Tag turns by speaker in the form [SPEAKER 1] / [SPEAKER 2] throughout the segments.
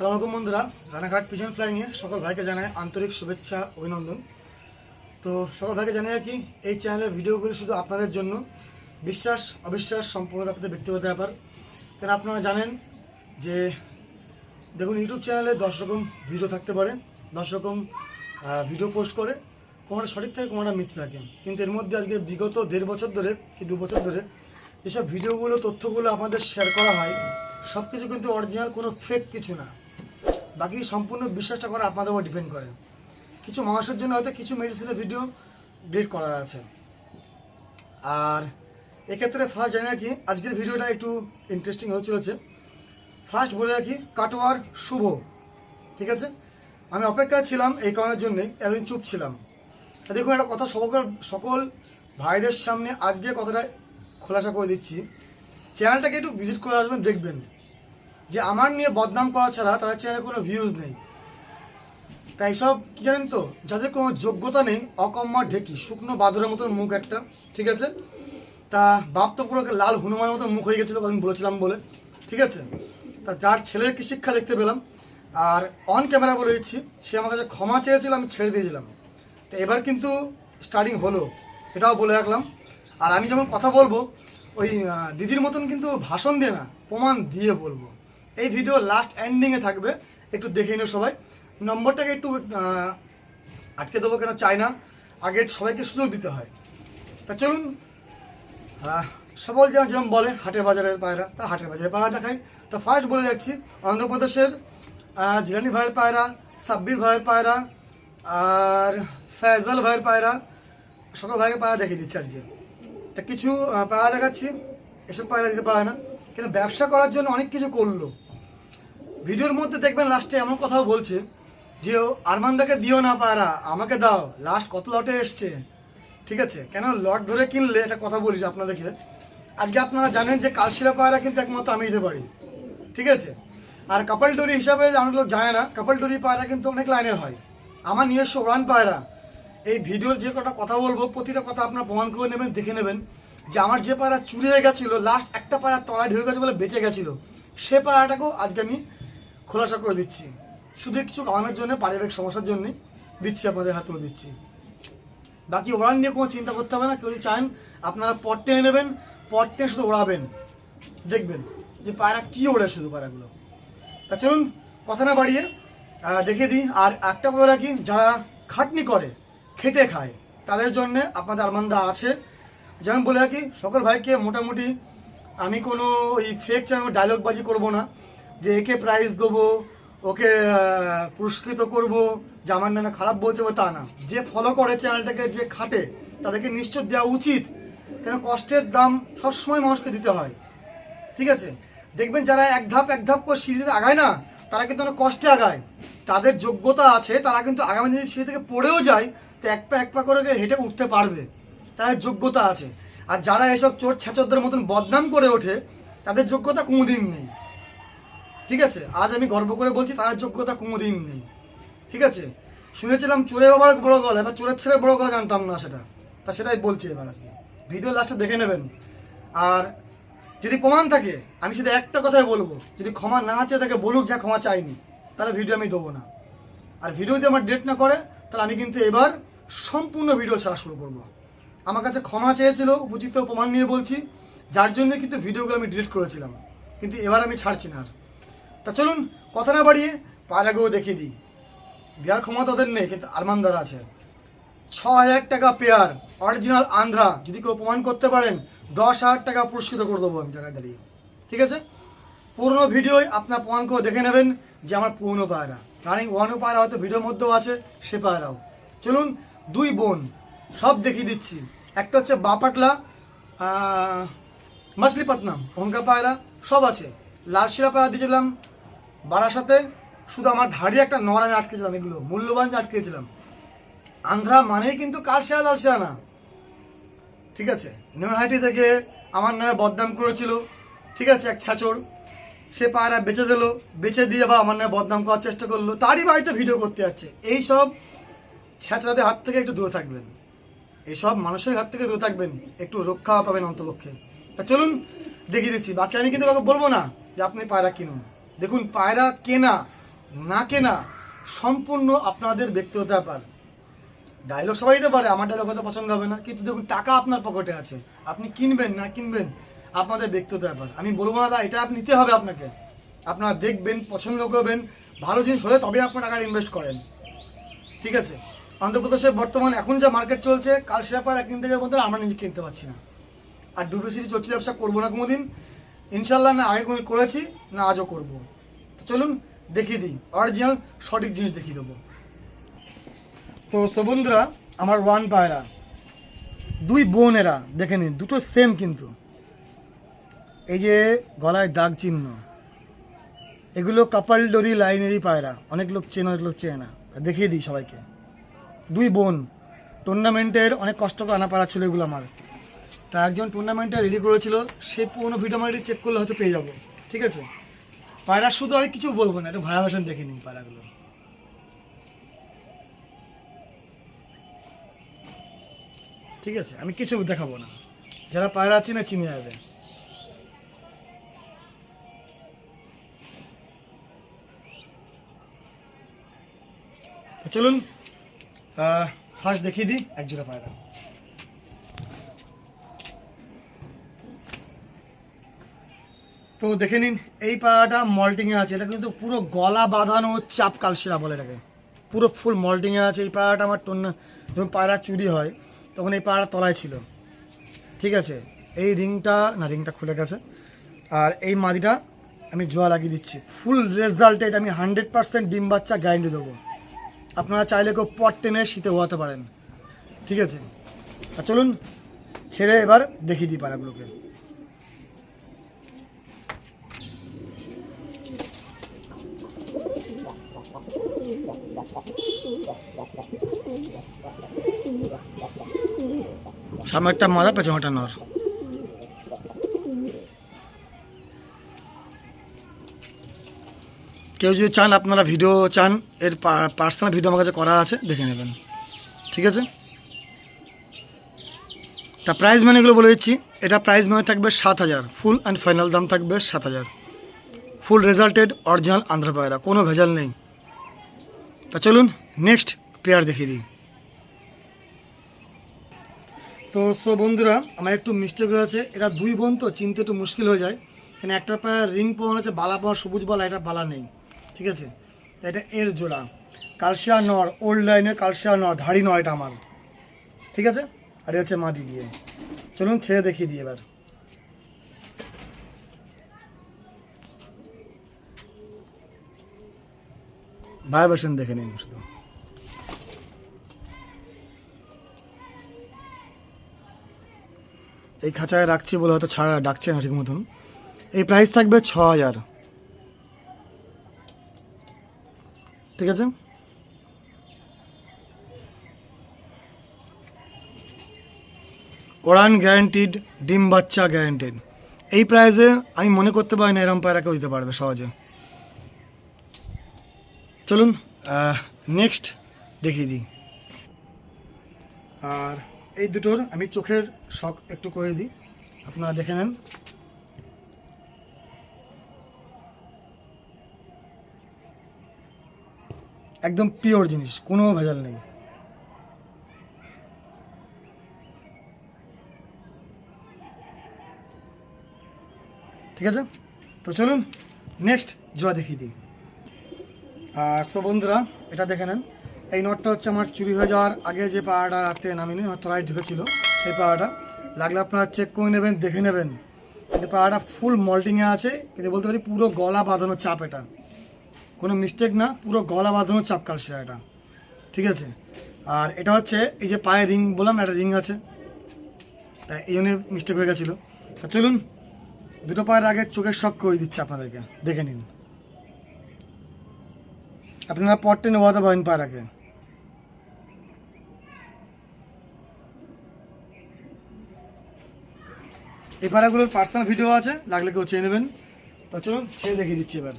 [SPEAKER 1] সালাম আলাইকুম বন্ধুরা। রানাঘাট পিজন ফ্লাইংয়ে সকল ভাইকে জানায় আন্তরিক শুভেচ্ছা, অভিনন্দন। তো সকল ভাইকে জানাই কি, এই চ্যানেলের ভিডিওগুলি শুধু আপনাদের জন্য। বিশ্বাস, অবিশ্বাস সম্পূর্ণ আপনাদের ব্যক্তিগত ব্যাপার। কেন আপনারা জানেন যে, দেখুন ইউটিউব চ্যানেলে দশ রকম ভিডিও থাকতে পারে, দশ রকম ভিডিও পোস্ট করে, কোনোটা সঠিক থাকে, কোনোটা মিথ্যে থাকে। কিন্তু এর মধ্যে আজকে বিগত দেড় বছর ধরে, কি দু বছর ধরে, যেসব ভিডিওগুলো তথ্যগুলো আমাদের শেয়ার করা হয় সব কিছু কিন্তু অরিজিনাল কোনো ফেক কিছু না। বাকি সম্পূর্ণ বিশ্বাসটা করা আপনাদের উপর ডিপেন্ড করে। কিছু মানুষের জন্য হয়তো কিছু মেডিসিনের ভিডিও ডিলিট করা আছে। আর এক্ষেত্রে ফার্স্ট জানি কি, আজকের ভিডিওটা একটু ইন্টারেস্টিং হয়ে চলেছে ফার্স্ট বলে রাখি, কাটোয়ার শুভ। ঠিক আছে? আমি অপেক্ষায় ছিলাম এই কারণের জন্যে, এতদিন চুপ ছিলাম। দেখুন, একটা কথা সকল সকল ভাইদের সামনে আজকে কথাটা খোলাসা করে দিচ্ছি। চ্যানেলটাকে একটু ভিজিট করে আসবেন, দেখবেন। যে আমার নিয়ে বদনাম করা ছাড়া তাদের চ্যানেলে কোনো ভিউজ নেই। তাই সব কি জানেন তো? যাদের কোনো যোগ্যতা নেই অকম্মা ঢেকি, শুকনো বাদরের মতন মুখ একটা, ঠিক আছে? তা বাপ তো পুরো লাল হনুমানের মতো মুখ হয়ে গেছিল কদিন বলেছিলাম বলে, ঠিক আছে? তা যার ছেলের কি শিক্ষা দেখতে পেলাম, আর অন ক্যামেরা বলে দিচ্ছি, সে আমার কাছে ক্ষমা চেয়েছিল, আমি ছেড়ে দিয়েছিলাম। তো এবার কিন্তু স্টার্টিং হলো, এটাও বলে রাখলাম। আর আমি যখন কথা বলব, ওই দিদির মতন কিন্তু ভাষণ দিয়ে না, প্রমাণ দিয়ে বলব। এই ভিডিও লাস্ট এন্ডিংয়ে থাকবে। একটু দেখে নিও সবাই। নম্বরটাকে একটু আটকে দেবো কেন? চাই না। আগে সবাইকে সুযোগ দিতে হয়। তা চলুন। সবল যেমন যেরকম বলে, হাটের বাজারের পায়রা। তা হাটের বাজারের পায়রা দেখাই। তা ফার্স্ট বলে যাচ্ছি, অন্ধ্রপ্রদেশের জিলানি ভাইয়ের পায়রা, সাব্বির ভাইয়ের পায়রা, আর ফয়জাল ভাইয়ের পায়রা। সকল ভাইকে পায়রা দেখিয়ে দিচ্ছি আজকে। তা কিছু পায়রা দেখাচ্ছি। এসব পায়রা দিতে পারে না। কিন্তু ব্যবসা করার জন্য অনেক কিছু করল। ভিডিওর মধ্যে দেখবেন লাস্টে এমন কথাও বলছে যে আরমানদাকে দিও না পায়রা আমাকে দাও। লাস্ট কত লটে এসছে? ঠিক আছে? কেন লট ধরে কিনলে এটা কথা বলিস আপনাদেরকে, আজকে আপনারা জানেন যে কালশিরা পায়রা কিন্তু একমাত্র আমি দিতে পারি। ঠিক আছে? আর কাপাল ডোরি হিসাবে অনেক লোক জানে না কাপাল ডোরি পায়রা কিন্তু অনেক লাইনের হয়। আমার নিজস্ব ওরান পায়রা এই ভিডিওর যে কটা কথা বলব, প্রতিটা কথা আপনারা প্রমাণ করে নেবেন, দেখে নেবেন। যে আমার যে পায়রা চুরি হয়ে গেছিল লাস্ট একটা পায়রা তলায় ঢুকে গেছে বলে বেঁচে গেছিল, সে পায়রাটাকেও আজকে আমি খোলাসা করে দিচ্ছি। শুধু কিছু কারণের জন্য, পারিবারিক সমস্যার জন্য দিচ্ছি, আপনাদের হাত তুলে দিচ্ছি। বাকি ওড়ান নিয়ে কোনো চিন্তা করতে হবে না, কেউ যদি চান, আপনারা পট টেনে নেবেন পট টেনে শুধু ওড়াবেন। দেখবেন যে পায়রা কী ওড়ে শুধু পায়রাগুলো। তা চলুন, কথা না বাড়িয়ে দেখিয়ে দিই। আর একটা কথা রাখি, যারা খাটনি করে, খেটে খায়, তাদের জন্য আপনাদের আরমান্দা আছে। যেমন বলে রাখি সকল ভাইকে মোটামুটি আমি কোনো ওই ফেক চ্যানেল ডায়লগবাজি করব না। যে একে প্রাইজ দেবো, ওকে পুরস্কৃত করব, যে আমার নামে খারাপ বলছে তা না। যে ফলো করে চ্যানেলটাকে যে খাটে, তাদেরকে নিশ্চয় দেওয়া উচিত। কেন কষ্টের দাম সবসময় মানুষকে দিতে হয়। ঠিক আছে? দেখবেন যারা এক ধাপ এক ধাপ করে সিঁড়িতে আগায় না, তারা কিন্তু অনেক কষ্টে আগায়। তাদের যোগ্যতা আছে, তারা কিন্তু আগামী দিনে সিঁড়ি থেকে পড়েও যায়, তো এক পা এক পা করে হেঁটে উঠতে পারবে। তাদের যোগ্যতা আছে। আর যারা এসব চোর ছেচরদের মতন বদনাম করে ওঠে, তাদের যোগ্যতা কোনোদিন নেই। ঠিক আছে? আজ আমি গর্ব করে বলছি তার যোগ্যতা কোনোদিন নেই। ঠিক আছে? শুনেছিলাম চোরে বাবার বড় গলা, এবার চোরের ছেলে বড় গলা জানতাম না সেটা। তা সেটাই বলছি এবার আজকে। ভিডিও লাস্টে দেখে নেবেন। আর যদি প্রমাণ থাকে, আমি শুধু একটা কথাই বলব, যদি ক্ষমা না চেয়ে তাকে বলুক যা ক্ষমা চাইনি তাহলে ভিডিও আমি দেবো না। আর ভিডিও যদি আমার ডেট না করে, তাহলে আমি কিন্তু এবার সম্পূর্ণ ভিডিও ছাড়া শুরু করব। আমার কাছে ক্ষমা চেয়েছিল, উপযুক্ত প্রমাণ নিয়ে বলছি। যার জন্য কিন্তু ভিডিওগুলো আমি ডিলিট করেছিলাম। কিন্তু এবার আমি ছাড়ছি না আর। তা চলুন, কথা না বাড়িয়ে পায়রাগুলো দেখিয়ে দিই। দেওয়ার ক্ষমতা ওদের নেই, কিন্তু আরমানদার আছে। ছ হাজার টাকা পেয়ার অরিজিনাল আন্ধ্রা যদি কেউ প্রমাণ করতে পারেন দশ হাজার টাকা পুরস্কৃত করে দেবো আমি জায়গায় দাঁড়িয়ে। ঠিক আছে? পুরোনো ভিডিওই আপনার প্রমাণ করে দেখে নেবেন যে আমার পুরনো পায়রা। রানিং ওয়ানও পায়রা হয়তো ভিডিওর মধ্যেও আছে, সে পায়রাও। চলুন, দুই বোন সব দেখিয়ে দিচ্ছি। একটা হচ্ছে বাপাটলা আহ, মাছলিপট্টনম অঙ্কা পায়রা সব আছে। লালশিরা পায়রা দিয়েছিলাম বারাসাতে। শুধু আমার ধাড়ি একটা নর আমি আটকেছিলাম এগুলো মূল্যবান আটকেছিলাম আন্ধ্রা মানেই কিন্তু কালশিয়া লালশিয়া না। ঠিক আছে নৈহাটি থেকে আমার নামে বদনাম করেছিল। ঠিক আছে এক ছাচর। সে পায়রা বেচে দিল বেচে দিয়ে আবার আমার নামে বদনাম করার চেষ্টা করল। তারই বাড়িতে ভিডিও করতে যাচ্ছে। এই সব ছ্যাঁচড়াদের হাত থেকে একটু দূরে থাকবেন। এইসব মানুষের হাত থেকে দূরে থাকবেন, একটু রক্ষা পাবেন অন্তপক্ষে। তা চলুন, দেখিয়ে দিচ্ছি। বাকি আমি কিন্তু কাউকে বলব না যে আপনি পায়রা কিনুন। দেখুন, পায়রা কেনা, না কেনা সম্পূর্ণ আপনাদের ব্যক্তিগত ব্যাপার। ডায়লগ সবাই দিতে পারে, আমার ডায়লগ হয়তো পছন্দ হবে না। কিন্তু দেখুন, টাকা আপনার পকেটে আছে। আপনি কিনবেন, না কিনবেন, আপনাদের ব্যক্তিগত ব্যাপার। আমি বলব না এটা নিতে হবে আপনাকে। আপনারা দেখবেন, পছন্দ করবেন, ভালো জিনিস হলে তবে আপনার টাকা ইনভেস্ট করেন। ঠিক আছে? অন্ধ্রপ্রদেশে বর্তমান এখন যা মার্কেট চলছে, কাল সেরা পাড়া কিনতে যাওয়ার মধ্যে আমরা নিজে কিনতে পারছি না। আর ডুপ্লিসিটি চলছে, ব্যবসা করব না কোনোদিন। ইনশাল্লাহ না আগে কোনো করেছি, না আজও করব। তো চলুন দেখিয়ে দিই অরিজিনাল সঠিক জিনিস দেখিয়ে দেবো। তো সো বন্ধুরা, আমার ওয়ান পায়রা, দুই বোন এরা দেখে নিন, দুটো সেম কিন্তু। এই যে গলায় দাগ চিহ্ন, এগুলো কাপাল ডরি লাইনেরই পায়রা, অনেক লোক চেনে, অনেক লোক চেনে না। দেখিয়ে দিই সবাইকে। দুই বোন টুর্নামেন্টের অনেক কষ্ট করে আনা পারা ছিল এগুলো আমার। তা একজন টুর্নামেন্টে রেডি করেছিল, সে পুরোনো ভিডিও আমার চেক করলে হয়তো পেয়ে যাব, ঠিক আছে? পায়রা শুধু আমি কিছু বলব না, একটু ভাড়া দেখে নিন পায়রাগুলো। ঠিক আছে, আমি কিছু দেখাবো না। যারা পায়রা আছে না চিনে যাবে। চলুন ফার্স্ট দেখিয়ে দিই, এক জোড়া পায়রা। তো দেখে নিন, এই পায়রাটা মল্টিংয়ে আছে, এটা কিন্তু পুরো গলা বাঁধানো চাপ কালশিরা বলে এটাকে। পুরো ফুল মল্টিংয়ে আছে, এই পায়রাটা আমার টন্য যখন পায়রা চুরি হয়, তখন এই পায়রা তলায় ছিল। ঠিক আছে? এই রিংটা না, রিংটা খুলে গেছে। আর এই মাদিটা আমি জোয়া লাগিয়ে দিচ্ছি। ফুল রেজাল্টে এটা আমি হান্ড্রেড পার্সেন্ট ডিম বাচ্চা গ্যারেন্টি দেবো। আপনারা চাইলে কেউ পট টেনে শীতে হওয়াতে পারেন। ঠিক আছে? তা চলুন, ছেড়ে এবার দেখিয়ে দিই পাড়াগুলোকে। সামনে একটা মাদা পেছনে একটা নর কেউ যদি চান আপনারা ভিডিও চান, এর পার্সোনাল ভিডিও আমার কাছে করা আছে, দেখে নেবেন। ঠিক আছে? তা প্রাইস মানে এগুলো বলে দিচ্ছি। এটা প্রাইস মানে থাকবে সাত হাজার। ফুল অ্যান্ড ফাইনাল দাম থাকবে সাত হাজার। ফুল রেজাল্টেড অরিজিনাল আন্ধ্র পায়রা কোনো ভেজাল নেই। তা চলুন নেক্সট পেয়ার দেখিয়ে দিই। তো সো বন্ধুরা, আমার একটু মিস্টেক হয়েছে এরা দুই বোন তো, চিনতে একটু মুশকিল হয়ে যায়। এখানে একটা পায়ে রিং পাওয়া আছে, বালা পাওয়া সবুজ বালা এটা বালা নেই। ঠিক আছে? এটা এর জোড়া। কালশিয়া নর ওল্ড লাইনের কালশিয়া নর, ধাড়ি নয় এটা আমার। ঠিক আছে? আর হচ্ছে মাদি দিয়ে চলুন ছেড়ে দেখিয়ে দিই এবার। ভাইব্রেশন দেখে নিন শুধু। এই খাঁচায় রাখছি বলে হয়তো ছাড়া ডাকছে না ঠিক মতন। এই প্রাইস থাকবে ছ হাজার। ঠিক আছে? ওড়ান গ্যারান্টিড ডিম বাচ্চা গ্যারান্টিড এই প্রাইসে আমি মনে করতে পারি না এরম পায়রা দিতে পারবে সহজে। চলুন নেক্সট দেখিয়ে দিই। আর এই দুটোর আমি চোখের শখ একটু করে দিই। আপনারা দেখে নেন। একদম পিওর জিনিস, কোনো ভেজাল নেই। ঠিক আছে? তো চলুন নেক্সট জোয়া দেখিয়ে দিই। আর সো বন্ধুরা, এটা দেখে নেন। এই নটটা হচ্ছে আমার চুরি হয়ে যাওয়ার আগে যে পাহাড়টা রাত্রে নামিনি, আমার তলায় ঢুকেছিল সেই পাহাড়টা। লাগলে আপনারা চেক করে নেবেন, দেখে নেবেন। কিন্তু পাহাড়টা ফুল মল্টিংয়ে আছে, কিন্তু বলতে পারি পুরো গলা বাঁধানো চাপ এটা। কোনো মিস্টেক না, পুরো গলা বাঁধানো চাপ কালসিরা এটা ঠিক আছে? আর এটা হচ্ছে এই যে পায়ে রিং বললাম একটা রিং আছে। তাই এই জন্য মিস্টেক হয়ে গেছিল। তা চলুন, দুটো পায়ের আগে চোখের শখ করে দিচ্ছে আপনাদেরকে। দেখে নিন। আপনারা পট টেনে ওয়াতে পারেন পায়ের আগে। এই পাড়াগুলোর পার্সোনাল ভিডিও আছে, লাগলে কেউ চেয়ে নেবেন। তো চলুন, ছেড়ে দেখিয়ে দিচ্ছি এবার।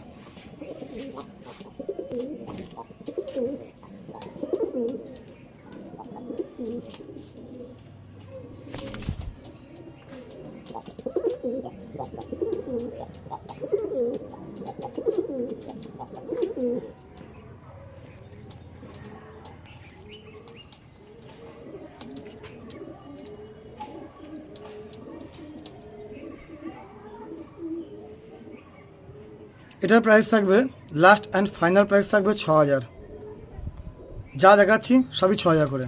[SPEAKER 1] এটার প্রাইস থাকবে লাস্ট অ্যান্ড ফাইনাল প্রাইস থাকবে ছ হাজার। যা দেখাচ্ছি, সবই ছ হাজার করে।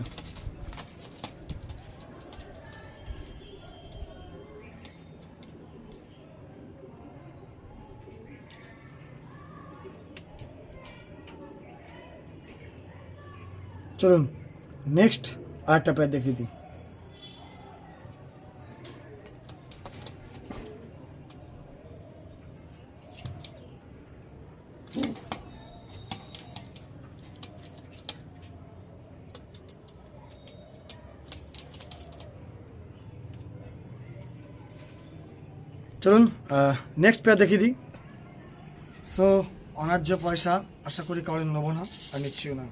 [SPEAKER 1] চলুন নেক্সট আরেকটা প্যাড দেখিয়ে দিই। চলুন নেক্সট পেয়ার দেখিয়ে দিই। সো অনার্য পয়সা, আশা করি কারণ নেব না, আর নিচ্ছিও না।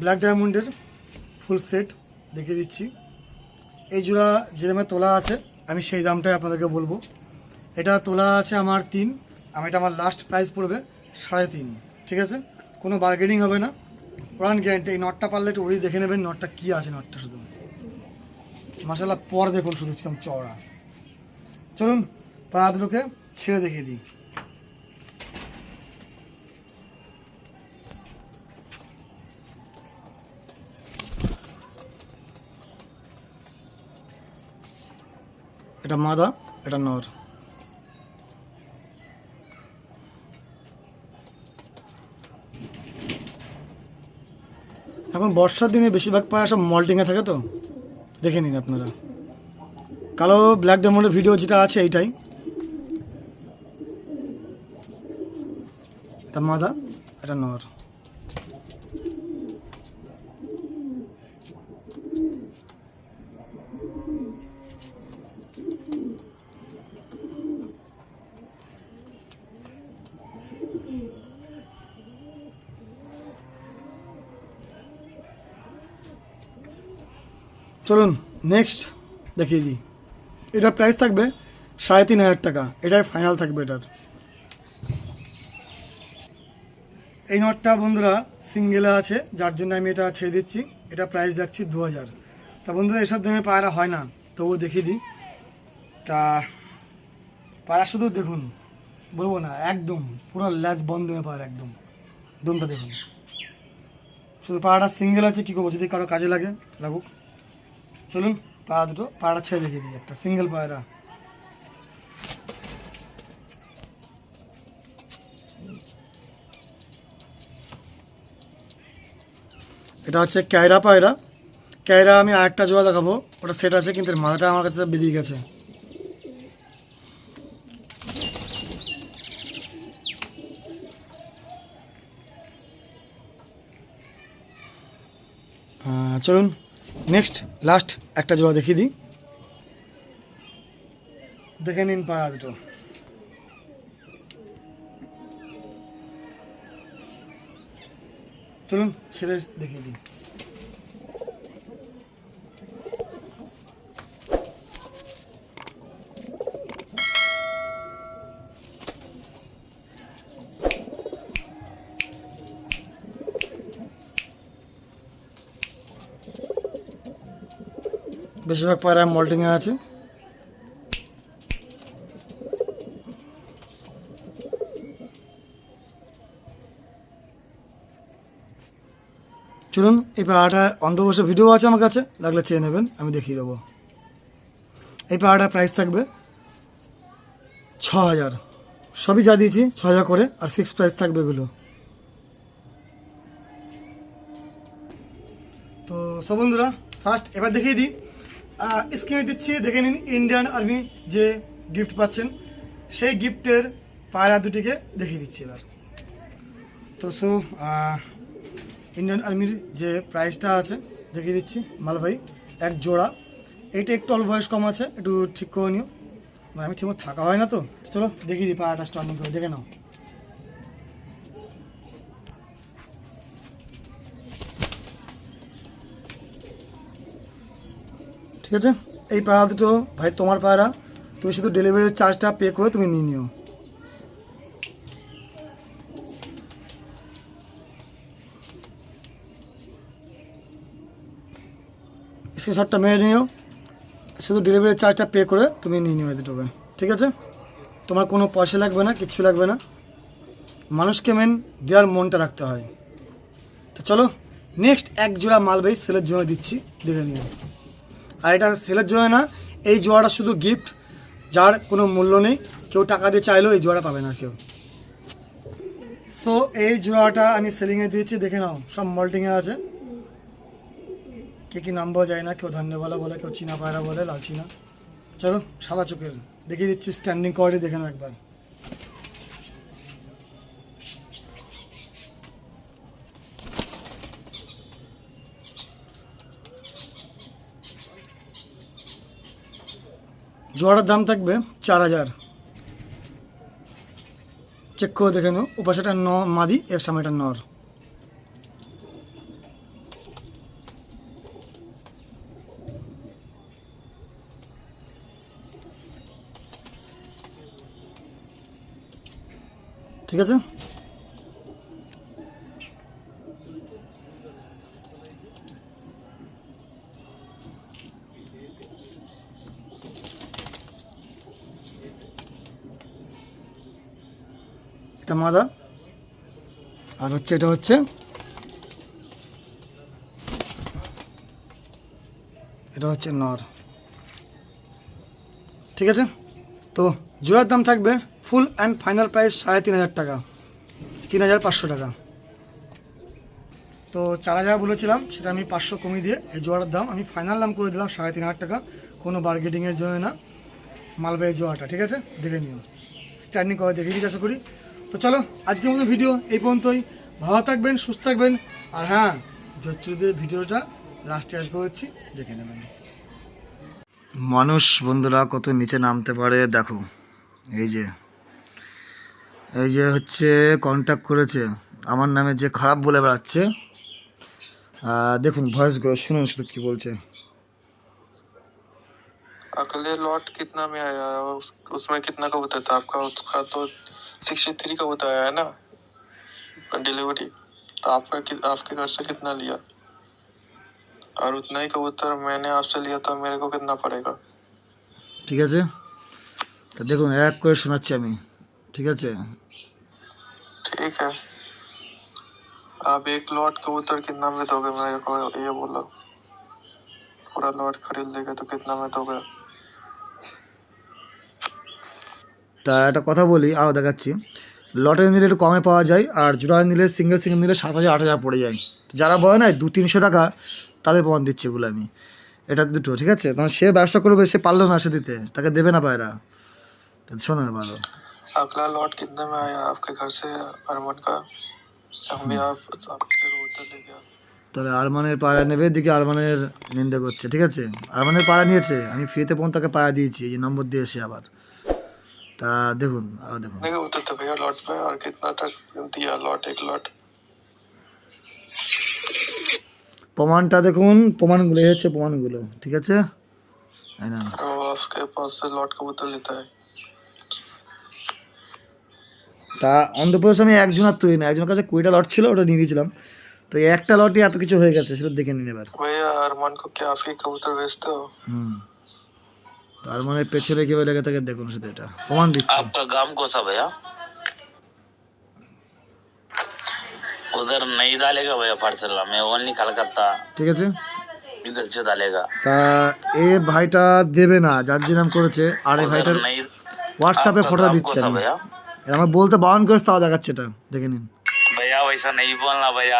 [SPEAKER 1] ব্ল্যাক ডায়মন্ডের ফুল সেট দেখিয়ে দিচ্ছি। এই জোড়া যে দামে তোলা আছে, আমি সেই দামটাই আপনাদেরকে বলব। এটা তোলা আছে আমার তিন, আমি এটা আমার লাস্ট প্রাইস পড়বে সাড়ে তিন, ঠিক আছে? কোনো বার্গেনিং হবে না। ওরান গ্যারেন্টি এই নটটা পারলে একটু দেখে নেবেন নটটা কী আছে নটটা শুধু। মাসাল্লাহ পর দেখুন শুধু চওড়া। চলুন, পা দুটোকে ছেড়ে দেখিয়ে দিই। এটা মাদা, এটা নর। এখন বর্ষার দিনে বেশিরভাগ পায়রা সব মল্টিংয়ে থাকে তো? দেখে নিন আপনারা। কালো ব্ল্যাক ডায়মন্ডের ভিডিও যেটা আছে এইটাই। এটা মাদা, এটা নর। চলুন নেক্সট দেখিয়ে দিই। এটার প্রাইস থাকবে সাড়ে তিন হাজার টাকা। এটার ফাইনাল থাকবে এটার। এই নটটা বন্ধুরা সিঙ্গেলে আছে, যার জন্য আমি এটা ছেড়ে দিচ্ছি। এটা প্রাইস রাখছি দু হাজার। তা বন্ধুরা, এসব দামে পায়রা হয় না, তবুও দেখিয়ে দিই। তা পায়রা শুধু দেখুন, বলব না, একদম, পুরো ল্যাচ বন্ধ হয়ে পায়রা একদম। দমটা দেখুন। শুধু পাড়াটা সিঙ্গেল আছে, কী করব? যদি কারও কাজে লাগে, লাগুক। চলুন পা দুটো পাড়া ছেড়ে দেখিয়ে দিই, একটা সিঙ্গেল পায়রা। এটা হচ্ছে ক্যায়রা পায়রা। ক্যায়রা আমি আরেকটা জোড়া দেখাবো, ওটা সেট আছে, কিন্তু মাথাটা আমার কাছে বেরিয়ে গেছে। চলুন নেক্সট লাস্ট একটা জোড়া দেখিয়ে দিই। দেখে নিন পাড়া দুটো। চলুন ছেড়ে দেখিয়ে দিই। বেশিরভাগ পায়রা মল্টিংয়ে আছে। চলুন, এই পাহাড়াটা অন্ধবসে ভিডিও আছে আমার কাছে, লাগলে চেয়ে নেবেন, আমি দেখিয়ে দেবো। এই পাহাড়ার প্রাইস থাকবে ছ হাজার সবই যা দিয়েছি ছ হাজার করে, আর ফিক্সড প্রাইস থাকবে এগুলো। তো, সব বন্ধুরা ফার্স্ট এবার দেখিয়ে দিই। স্ক্রিনে দিচ্ছি, দেখে নিন ইন্ডিয়ান আর্মি যে গিফট পাচ্ছেন, সেই গিফটের পায়রা দুটিকে দেখিয়ে দিচ্ছি এবার। তো সো ইন্ডিয়ান আর্মির যে প্রাইসটা আছে, দেখিয়ে দিচ্ছি। মালভাই এক জোড়া। এইটা একটু অল্প বয়স কম আছে, একটু ঠিক করে নিও। মানে আমি ঠিকমতো থাকা হয় না তো। চলো, দেখিয়ে দিই পায়রাটা স্টার্টিং করে, দেখে নাও। ঠিক আছে? এই পায়রা দুটো, ভাই তোমার পায়রা তুমি শুধু ডেলিভারির চার্জটা পে করে তুমি নিয়ে নিও। স্ক্রিনশটটা মেরে নিও। শুধু ডেলিভারি চার্জটা পে করে তুমি নিয়ে নিও দুটোকে। ঠিক আছে? তোমার কোনো পয়সা লাগবে না, কিচ্ছু লাগবে না। মানুষকে মেন দেওয়ার মনটা রাখতে হয়। তো চলো নেক্সট এক জোড়া মালবাহী সেলের জন্য দিচ্ছি, দেখে নিও। আর এটা সেলের জন্য না, এই জোয়াটা শুধু গিফট যার কোনো মূল্য নেই। কেউ টাকা দিয়ে চাইলেও এই জোয়াটা পাবে না কেউ। সো এই জোড়াটা আমি সেলিংয়ে দিয়েছি, দেখে নাও, সব মল্টিংয়ে আছে। কে কি নাম বলা যায় না, কেউ ধান্যবালা বলে কেউ চীনা পায়রা বলে, লাল চীনা। চলো, সাদা চোখের, দেখিয়ে দিচ্ছি স্ট্যান্ডিং কোয়ালিটি দেখে নাও একবার। জোড়াটার দাম থাকবে চার হাজার। চেক করে দেখে নাও উপাশাটা ন মাদি, এর সামনেটা নর। ঠিক আছে? মাদা আর হচ্ছে, এটা হচ্ছে। এটা হচ্ছে নর। ঠিক আছে? তো জোড়ার দাম থাকবে ফুল অ্যান্ড ফাইনাল প্রাইস সাড়ে তিন হাজার টাকা। তিন হাজার পাঁচশো টাকা। তো চার হাজার বলেছিলাম, সেটা আমি পাঁচশো কমিয়ে দিয়ে এই জোয়ারের দাম, আমি ফাইনাল দাম করে দিলাম সাড়ে তিন হাজার টাকা। কোনো বার্গেটিংয়ের জন্য না। মালবাহী জোড়াটা, ঠিক আছে? দেখে নিও। স্ট্যান্ডিং করে দেখে জিজ্ঞাসা করি। তো চলো আজকের মতো ভিডিও এই পর্যন্তই ভালো থাকবেন সুস্থ থাকবেন আর হ্যাঁ জচ্চুদের ভিডিওটা লাস্টে আসবো হচ্ছি দেখে নেবেন মানুষ বন্ধুরা কত নিচে নামতে পারে দেখো এই যে এই যে হচ্ছে কন্ট্যাক্ট করেছে আমার নামে যে খারাপ বলে বেড়াচ্ছে আহ, দেখুন ভয়েসগুলো শুনুন শুধু কী বলছে
[SPEAKER 2] अगले लॉट कितना में आया उस, उसमें कितना कबूतर था आपका उसका तो सिक्सटी थ्री कबूतर आया है ना डिलीवरी तो आपका कि- आपके घर से कितना लिया और उतना ही कबूतर मैंने आपसे लिया तो मेरे को कितना पड़ेगा
[SPEAKER 1] ঠিক আছে তা দেখুন এক করে শোনাচ্ছি আমি ঠিক আছে
[SPEAKER 2] ठीक है आप एक लॉट कबूतर कितना में दोगे मेरे को ये बोलो पूरा लॉट खरीद लेंगे तो कितना में दोगे
[SPEAKER 1] তা একটা কথা বলি আরও দেখাচ্ছি লটে নিলে একটু কমে পাওয়া যায় আর জোড়া নিলে সিঙ্গেল সিঙ্গেল নিলে সাত হাজার আট হাজার পড়ে যায় তো যারা বলে না দু তিনশো টাকা তাদের প্রমাণ দিচ্ছে এগুলো আমি এটা দুটো ঠিক আছে তখন সে ব্যবসা করবে সে পারলো না সে দিতে তাকে দেবে না পায়রা তা শোনো না ভালো
[SPEAKER 2] अगला लॉट कितने में आया आपके घर से अरमन का हम भी आप आपसे कबूतर लेके आए।
[SPEAKER 1] তাহলে আরমানের পায়রা নেবে এদিকে আরমানের নিন্দা করছে ঠিক আছে আরমানের পায়রা নিয়েছে আমি ফ্রিতে পর্যন্ত তাকে পায়রা দিয়েছি এই যে নম্বর দিয়েছে আবার তা দেখুন আরও দেখুন
[SPEAKER 2] कितने कबूतर थे भैया लॉट पे और कितना तक दिया लॉट एक लॉट
[SPEAKER 1] প্রমাণটা দেখুন প্রমাণগুলো এই হচ্ছে প্রমাণগুলো ঠিক আছে এই না
[SPEAKER 2] तो आपके पास से लॉट कबूतर लेता है
[SPEAKER 1] তা অন্ধ্রপ্রদেশ আমি একজনের তুলি না একজনের কাছে কুড়িটা লট ছিল ওটা নিয়ে গেছিলাম তো এই একটা লটে এত কিছু হয়ে গেছে সেটা দেখে নিন এবার
[SPEAKER 2] भैया अरमान को क्या आप ही कबूतर बेचते हो
[SPEAKER 1] হুম তার মানে পেছনে কীভাবে লেগে থাকে দেখুন শুধু এটা প্রমাণ দিচ্ছি
[SPEAKER 3] आपका गांव कौन सा भैया उधर नहीं डालेगा भैया पार्सल में ओनली कलकत्ता
[SPEAKER 1] ঠিক আছে
[SPEAKER 3] इधर से डालेगा
[SPEAKER 1] তা এ ভাইটা দেবে না যার যে নাম করেছে আর এই
[SPEAKER 3] उधर
[SPEAKER 1] ভাইটার
[SPEAKER 3] नहीं
[SPEAKER 1] হোয়াটসঅ্যাপে
[SPEAKER 3] आपका
[SPEAKER 1] ফটো
[SPEAKER 3] गांव
[SPEAKER 1] দিচ্ছে
[SPEAKER 3] कौन सा
[SPEAKER 1] আমি
[SPEAKER 3] भैया
[SPEAKER 1] আমার বলতে বারণ করেছে তাও দেখাচ্ছে এটা দেখে নিন
[SPEAKER 3] भैया वैसा नहीं बोलना भैया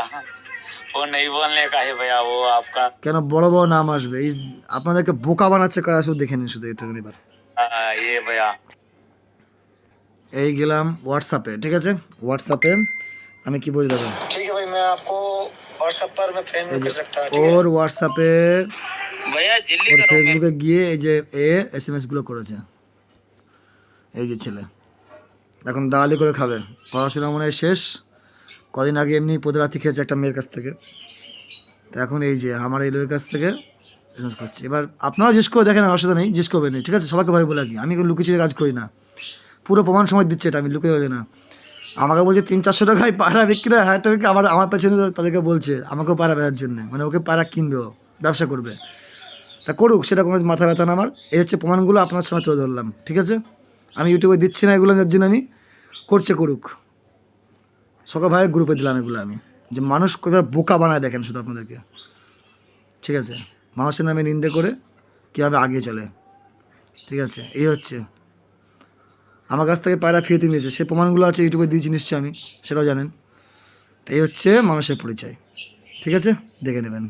[SPEAKER 3] वो नहीं बोलने का है भैया वो आपका
[SPEAKER 1] কেন বড় বড় নাম আসবে এই আপনাদেরকে বোকা বানাচ্ছে কারা শুধু দেখে নিন শুধু এটা এবার
[SPEAKER 3] आ, ये भैया
[SPEAKER 1] এই গেলাম হোয়াটসঅ্যাপে ঠিক আছে হোয়াটসঅ্যাপে আমি কি বলি দেখো
[SPEAKER 4] ठीक है भाई मैं आपको व्हाट्सएप पर मैं फ्रेंड
[SPEAKER 1] এই
[SPEAKER 4] कर
[SPEAKER 1] যে
[SPEAKER 4] सकता है ठीक है
[SPEAKER 1] ওর হোয়াটসঅ্যাপে
[SPEAKER 3] भैया जिल्ली
[SPEAKER 1] ওর
[SPEAKER 3] करोगे
[SPEAKER 1] ফেসবুকে গিয়ে এই যে এ এস এম গুলো করেছে এই যে ছেলে এখন দালালি করে খাবে পড়াশোনা মনে হয় শেষ কদিন আগে এমনি প্রতিরাতি খেয়েছে একটা মেয়ের কাছ থেকে। তো এখন এই যে আমার এই লোকের কাছ থেকে এসএমএস করছে। এবার আপনারাও জিজ্ঞেস করে দেখেন অসুবিধা নেই, জিজ্ঞেস করবেন ঠিক আছে? সবাইকে ভাই বলে রাখি। আমি লুকিয়ে কাজ করি না। পুরো প্রমাণ সময় দিচ্ছে এটা, আমি লুকিয়ে না। আমাকে বলছে, তিন চারশো টাকায় পায়রা বিক্রি হয়, হাজার টাকা আমার আমার পেছনে তাদেরকে বলছে, আমাকেও পায়রা বেচার জন্য। মানে ওকে পায়রা কিনবে ও, ব্যবসা করবে। তা করুক, সেটা কোনো মাথা ব্যথা না আমার। এই হচ্ছে প্রমাণগুলো আপনার সামনে তুলে ধরলাম, ঠিক আছে? আমি ইউটিউবে দিচ্ছি না এগুলো যার জন্য আমি করছে করুক। সকল ভাইয়ের গ্রুপে দিলাম এগুলো আমি। যে মানুষ কোথায় বোকা বানায় দেখেন শুধু আপনাদেরকে। ঠিক আছে? মানুষের নামে নিন্দে করে কীভাবে আগিয়ে চলে। ঠিক আছে? এই হচ্ছে। আমার কাছ থেকে পায়রা ফিরতে নিয়েছে। সে প্রমাণগুলো আছে ইউটিউবে দিয়েছি নিশ্চয়ই আমি, সেটাও জানেন। এই হচ্ছে মানুষের পরিচয়। ঠিক আছে? দেখে নেবেন।